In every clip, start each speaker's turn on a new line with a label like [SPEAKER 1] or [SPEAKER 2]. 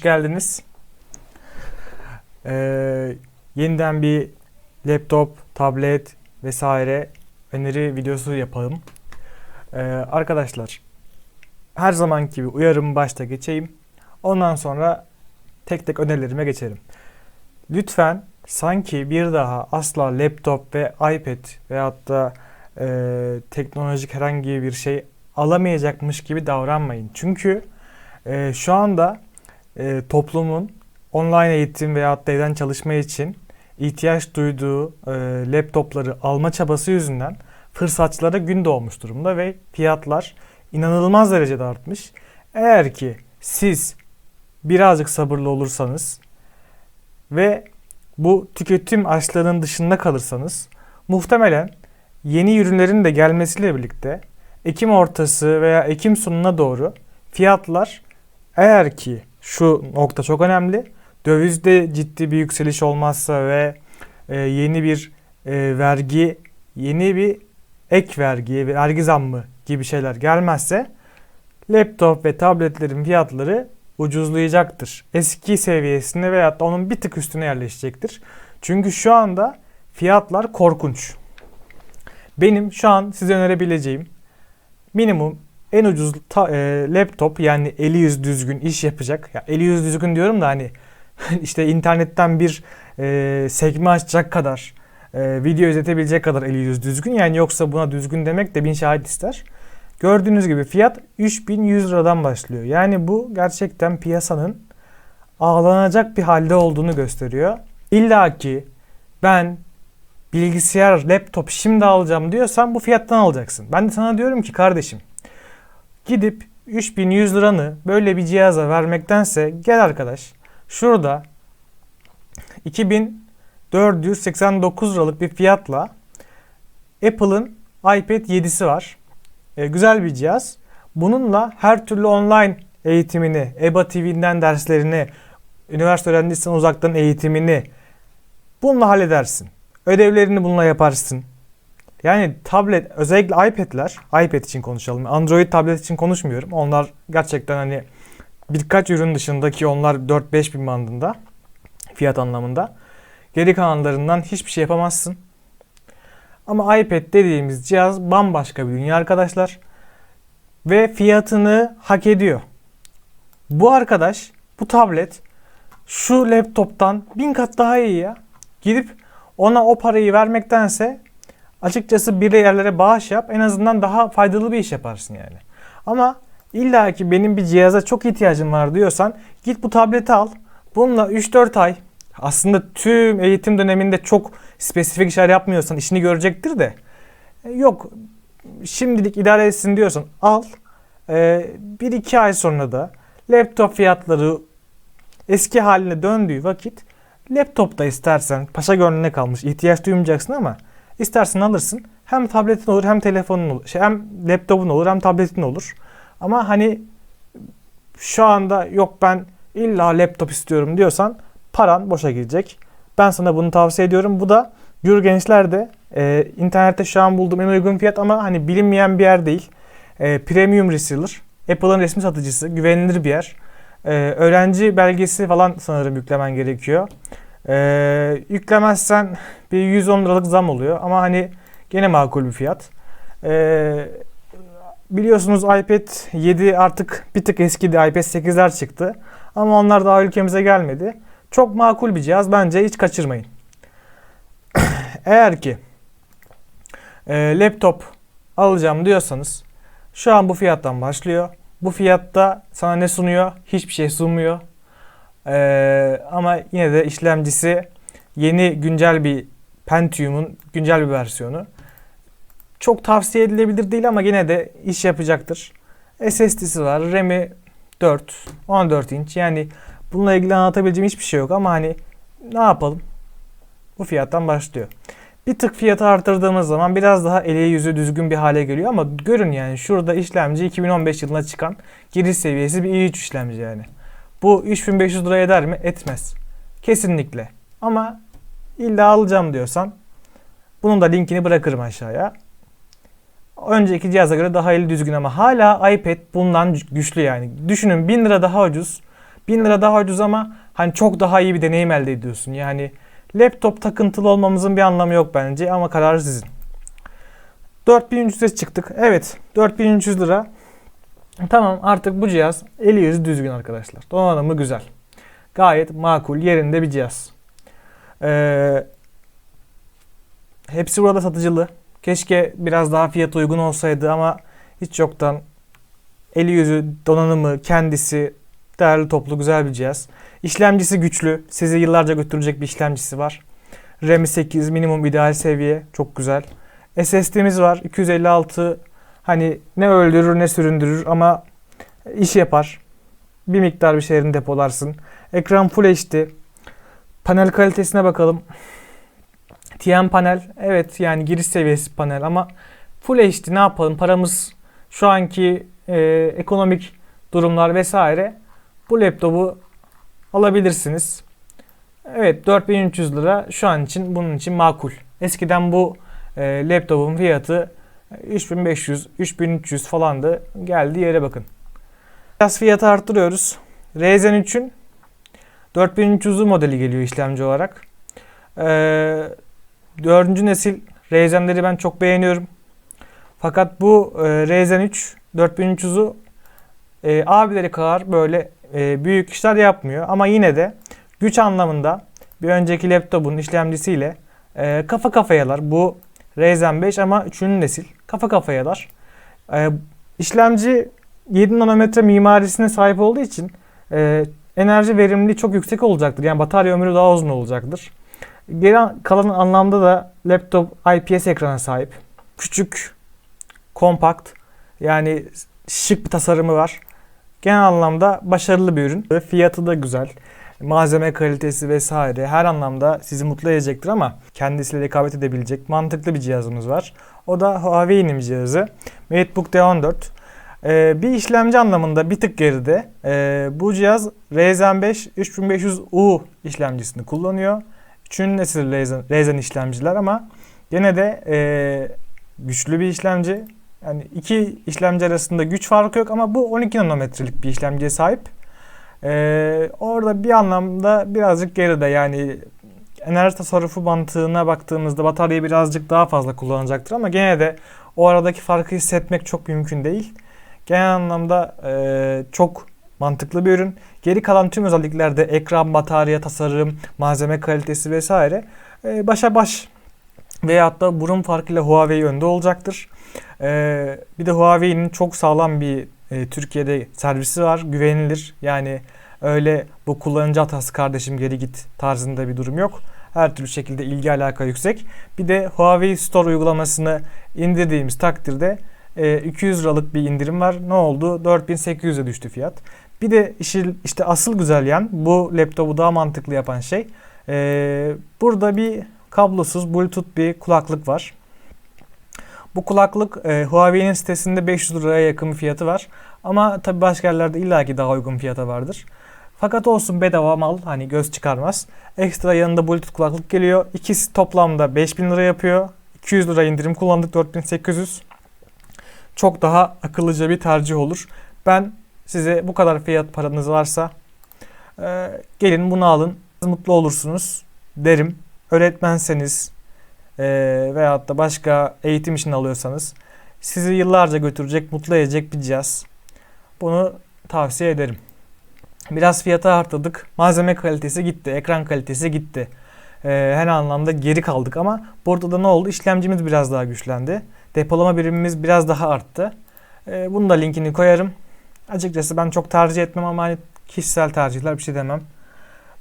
[SPEAKER 1] hoş geldiniz. Ee, yeniden bir laptop, tablet vesaire öneri videosu yapalım. Ee, arkadaşlar, her zamanki gibi uyarımı başta geçeyim. Ondan sonra tek tek önerilerime geçerim. Lütfen sanki bir daha asla laptop ve iPad veyahut da e, teknolojik herhangi bir şey alamayacakmış gibi davranmayın. Çünkü e, şu anda e, toplumun online eğitim veya evden çalışma için ihtiyaç duyduğu e, laptopları alma çabası yüzünden fırsatçılara gün doğmuş durumda ve fiyatlar inanılmaz derecede artmış. Eğer ki siz birazcık sabırlı olursanız ve bu tüketim açlığının dışında kalırsanız muhtemelen yeni ürünlerin de gelmesiyle birlikte Ekim ortası veya Ekim sonuna doğru fiyatlar eğer ki şu nokta çok önemli. Dövizde ciddi bir yükseliş olmazsa ve e, yeni bir e, vergi, yeni bir ek vergi, vergi zammı gibi şeyler gelmezse laptop ve tabletlerin fiyatları ucuzlayacaktır. Eski seviyesine veya da onun bir tık üstüne yerleşecektir. Çünkü şu anda fiyatlar korkunç. Benim şu an size önerebileceğim minimum en ucuz ta, e, laptop yani eli yüz düzgün iş yapacak. Ya eli yüz düzgün diyorum da hani işte internetten bir e, sekme açacak kadar e, video izletebilecek kadar eli yüz düzgün. Yani yoksa buna düzgün demek de bin şahit ister. Gördüğünüz gibi fiyat 3100 liradan başlıyor. Yani bu gerçekten piyasanın ağlanacak bir halde olduğunu gösteriyor. İlla ki ben bilgisayar, laptop şimdi alacağım diyorsan bu fiyattan alacaksın. Ben de sana diyorum ki kardeşim gidip 3100 liranı böyle bir cihaza vermektense gel arkadaş şurada 2489 liralık bir fiyatla Apple'ın iPad 7'si var. E, güzel bir cihaz. Bununla her türlü online eğitimini, EBA TV'den derslerini, üniversite öğrencisinden uzaktan eğitimini bununla halledersin. Ödevlerini bununla yaparsın. Yani tablet özellikle iPad'ler, iPad için konuşalım. Android tablet için konuşmuyorum. Onlar gerçekten hani birkaç ürün dışındaki onlar 4-5 bin bandında fiyat anlamında. Geri kalanlarından hiçbir şey yapamazsın. Ama iPad dediğimiz cihaz bambaşka bir dünya arkadaşlar. Ve fiyatını hak ediyor. Bu arkadaş, bu tablet şu laptoptan bin kat daha iyi ya. Gidip ona o parayı vermektense açıkçası bir yerlere bağış yap. En azından daha faydalı bir iş yaparsın yani. Ama illa ki benim bir cihaza çok ihtiyacım var diyorsan git bu tableti al. Bununla 3-4 ay aslında tüm eğitim döneminde çok spesifik işler yapmıyorsan işini görecektir de. E, yok şimdilik idare etsin diyorsan al. Ee, bir iki ay sonra da laptop fiyatları eski haline döndüğü vakit laptopta istersen paşa gönlüne kalmış ihtiyaç duymayacaksın ama istersen alırsın. Hem tabletin olur hem telefonun olur. Şey, hem laptopun olur hem tabletin olur. Ama hani şu anda yok ben illa laptop istiyorum diyorsan paran boşa gidecek. Ben sana bunu tavsiye ediyorum. Bu da Gür gençler de e, internette şu an bulduğum en uygun fiyat ama hani bilinmeyen bir yer değil. E, premium reseller. Apple'ın resmi satıcısı. Güvenilir bir yer. E, öğrenci belgesi falan sanırım yüklemen gerekiyor. E, yüklemezsen bir 110 liralık zam oluyor ama hani gene makul bir fiyat. E, biliyorsunuz iPad 7 artık bir tık eskidi. iPad 8'ler çıktı. Ama onlar daha ülkemize gelmedi. Çok makul bir cihaz. Bence hiç kaçırmayın. Eğer ki e, laptop alacağım diyorsanız şu an bu fiyattan başlıyor. Bu fiyatta sana ne sunuyor? Hiçbir şey sunmuyor. Ee, ama yine de işlemcisi yeni güncel bir Pentium'un güncel bir versiyonu. Çok tavsiye edilebilir değil ama yine de iş yapacaktır. SSD'si var. RAM'i 4, 14 inç. Yani bununla ilgili anlatabileceğim hiçbir şey yok ama hani ne yapalım? Bu fiyattan başlıyor. Bir tık fiyatı artırdığımız zaman biraz daha ele yüzü düzgün bir hale geliyor ama görün yani şurada işlemci 2015 yılına çıkan giriş seviyesi bir i3 işlemci yani. Bu 3500 lira eder mi? Etmez. Kesinlikle. Ama illa alacağım diyorsan bunun da linkini bırakırım aşağıya. Önceki cihaza göre daha eli düzgün ama hala iPad bundan güçlü yani. Düşünün 1000 lira daha ucuz 1000 lira daha ucuz ama hani çok daha iyi bir deneyim elde ediyorsun. Yani laptop takıntılı olmamızın bir anlamı yok bence ama karar sizin. 4300'e çıktık. Evet 4300 lira. Tamam artık bu cihaz eli yüzü düzgün arkadaşlar. Donanımı güzel. Gayet makul yerinde bir cihaz. Ee, hepsi burada satıcılı. Keşke biraz daha fiyat uygun olsaydı ama hiç yoktan eli yüzü donanımı kendisi değerli toplu güzel bir cihaz. İşlemcisi güçlü. Sizi yıllarca götürecek bir işlemcisi var. RAM'i 8 minimum ideal seviye. Çok güzel. SSD'miz var. 256 hani ne öldürür ne süründürür ama iş yapar. Bir miktar bir şeylerini depolarsın. Ekran Full HD. Panel kalitesine bakalım. TN panel evet yani giriş seviyesi panel ama Full HD ne yapalım paramız şu anki e, ekonomik durumlar vesaire bu laptopu alabilirsiniz. Evet 4300 lira şu an için bunun için makul. Eskiden bu e, laptopun fiyatı 3500, 3300 falandı. Geldi yere bakın. Biraz fiyatı arttırıyoruz. Ryzen 3'ün 4300'lü modeli geliyor işlemci olarak. Ee, 4. nesil Ryzen'leri ben çok beğeniyorum. Fakat bu e, Ryzen 3 4300'ü e, abileri kadar böyle e, büyük işler yapmıyor. Ama yine de güç anlamında bir önceki laptopun işlemcisiyle e, kafa kafayalar. Bu Ryzen 5 ama 3. nesil kafa kafayalar. E, işlemci 7 nanometre mimarisine sahip olduğu için e, enerji verimliliği çok yüksek olacaktır. Yani batarya ömrü daha uzun olacaktır. Geri kalan anlamda da laptop IPS ekrana sahip. Küçük, kompakt yani şık bir tasarımı var. Genel anlamda başarılı bir ürün. Fiyatı da güzel. Malzeme kalitesi vesaire her anlamda sizi mutlu edecektir ama kendisiyle rekabet edebilecek mantıklı bir cihazımız var. O da Huawei'nin cihazı. MateBook D14. Ee, bir işlemci anlamında bir tık geride. Ee, bu cihaz Ryzen 5 3500U işlemcisini kullanıyor. Üçüncü nesil Ryzen, Ryzen işlemciler ama gene de e, güçlü bir işlemci. Yani iki işlemci arasında güç farkı yok ama bu 12 nanometrelik bir işlemciye sahip. Ee, orada bir anlamda birazcık geride yani enerji tasarrufu mantığına baktığımızda bataryayı birazcık daha fazla kullanacaktır ama gene de o aradaki farkı hissetmek çok mümkün değil. Genel anlamda e, çok mantıklı bir ürün. Geri kalan tüm özelliklerde ekran, batarya, tasarım, malzeme kalitesi vesaire e, başa baş veyahut da burun farkıyla Huawei önde olacaktır. E, bir de Huawei'nin çok sağlam bir e, Türkiye'de servisi var. Güvenilir. Yani öyle bu kullanıcı hatası kardeşim geri git tarzında bir durum yok. Her türlü şekilde ilgi alaka yüksek. Bir de Huawei Store uygulamasını indirdiğimiz takdirde e, 200 liralık bir indirim var. Ne oldu? 4800'e düştü fiyat. Bir de işi, işte asıl güzel yan bu laptopu daha mantıklı yapan şey. E, burada bir kablosuz Bluetooth bir kulaklık var. Bu kulaklık e, Huawei'nin sitesinde 500 liraya yakın bir fiyatı var. Ama tabi başka yerlerde illaki daha uygun fiyata vardır. Fakat olsun bedava mal hani göz çıkarmaz. Ekstra yanında Bluetooth kulaklık geliyor. İkisi toplamda 5000 lira yapıyor. 200 lira indirim kullandık 4800. Çok daha akıllıca bir tercih olur. Ben size bu kadar fiyat paranız varsa e, gelin bunu alın. Mutlu olursunuz derim. Öğretmenseniz e, veyahut da başka eğitim için alıyorsanız sizi yıllarca götürecek, mutlu edecek bir cihaz. Bunu tavsiye ederim. Biraz fiyatı arttırdık. Malzeme kalitesi gitti, ekran kalitesi gitti. Ee, her anlamda geri kaldık ama burada da ne oldu? İşlemcimiz biraz daha güçlendi. Depolama birimimiz biraz daha arttı. Ee, bunu da linkini koyarım. Açıkçası ben çok tercih etmem ama hani kişisel tercihler bir şey demem.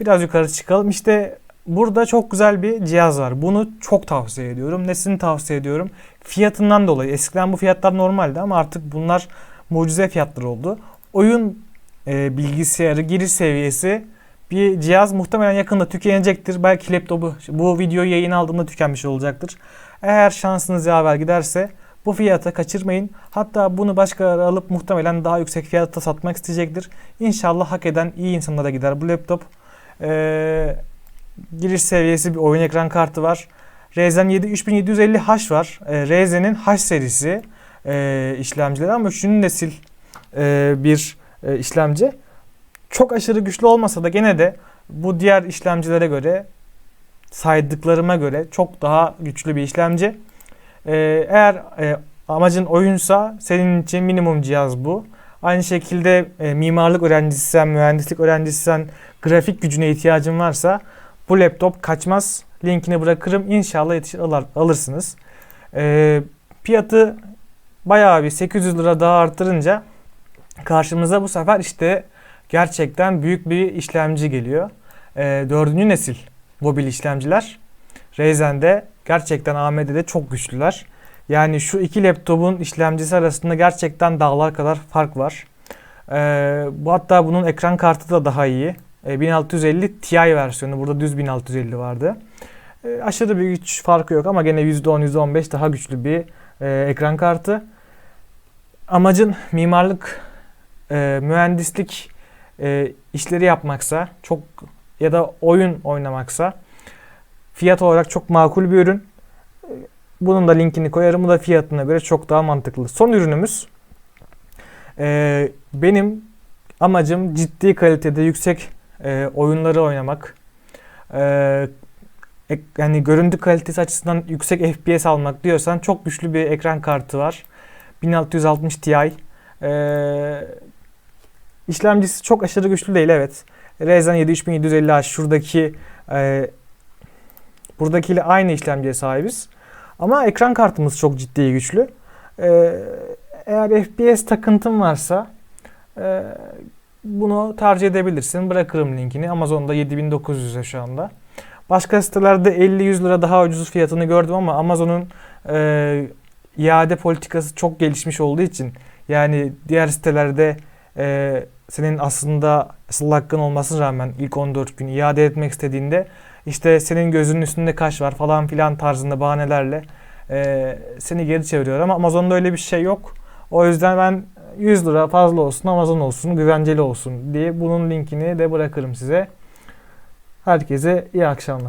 [SPEAKER 1] Biraz yukarı çıkalım. İşte burada çok güzel bir cihaz var. Bunu çok tavsiye ediyorum. Nesini tavsiye ediyorum? Fiyatından dolayı. Eskiden bu fiyatlar normaldi ama artık bunlar mucize fiyatları oldu. Oyun e, bilgisayarı giriş seviyesi bir cihaz muhtemelen yakında tükenecektir. Belki laptopu bu videoyu yayın aldığımda tükenmiş olacaktır. Eğer şansınız yaver giderse bu fiyata kaçırmayın. Hatta bunu başkaları alıp muhtemelen daha yüksek fiyata satmak isteyecektir. İnşallah hak eden iyi insanlara gider bu laptop. Ee, giriş seviyesi bir oyun ekran kartı var. Ryzen 7 3750H var. Ee, Ryzen'in H serisi e, işlemcileri ama 3. nesil e, bir e, işlemci. çok aşırı güçlü olmasa da gene de bu diğer işlemcilere göre saydıklarıma göre çok daha güçlü bir işlemci. Ee, eğer e, amacın oyunsa senin için minimum cihaz bu. Aynı şekilde e, mimarlık öğrencisiysen, mühendislik öğrencisiysen, grafik gücüne ihtiyacın varsa bu laptop kaçmaz. Linkini bırakırım. İnşallah yetişir alır, alırsınız. Ee, fiyatı bayağı bir 800 lira daha arttırınca karşımıza bu sefer işte gerçekten büyük bir işlemci geliyor. Ee, dördüncü nesil mobil işlemciler. Ryzen'de gerçekten AMD'de çok güçlüler. Yani şu iki laptopun işlemcisi arasında gerçekten dağlar kadar fark var. Ee, bu hatta bunun ekran kartı da daha iyi. Ee, 1650 Ti versiyonu. Burada düz 1650 vardı. Ee, aşırı bir güç farkı yok ama gene %10 %15 daha güçlü bir e, ekran kartı. Amacın mimarlık, e, mühendislik e, işleri yapmaksa çok ya da oyun oynamaksa fiyat olarak çok makul bir ürün. E, Bunun da linkini koyarım. Bu da fiyatına göre çok daha mantıklı. Son ürünümüz e, benim amacım ciddi kalitede yüksek e, oyunları oynamak. E, yani görüntü kalitesi açısından yüksek FPS almak diyorsan çok güçlü bir ekran kartı var. 1660 Ti. E, işlemcisi çok aşırı güçlü değil evet. Ryzen 7 3750H şuradaki e, buradakiyle aynı işlemciye sahibiz. Ama ekran kartımız çok ciddi güçlü. E, eğer FPS takıntın varsa e, bunu tercih edebilirsin. Bırakırım linkini. Amazon'da 7900'e şu anda. Başka sitelerde 50-100 lira daha ucuz fiyatını gördüm ama Amazon'un e, iade politikası çok gelişmiş olduğu için yani diğer sitelerde e, senin aslında asıl hakkın olmasına rağmen ilk 14 gün iade etmek istediğinde işte senin gözünün üstünde kaş var falan filan tarzında bahanelerle e, seni geri çeviriyor ama Amazon'da öyle bir şey yok. O yüzden ben 100 lira fazla olsun Amazon olsun güvenceli olsun diye bunun linkini de bırakırım size. Herkese iyi akşamlar.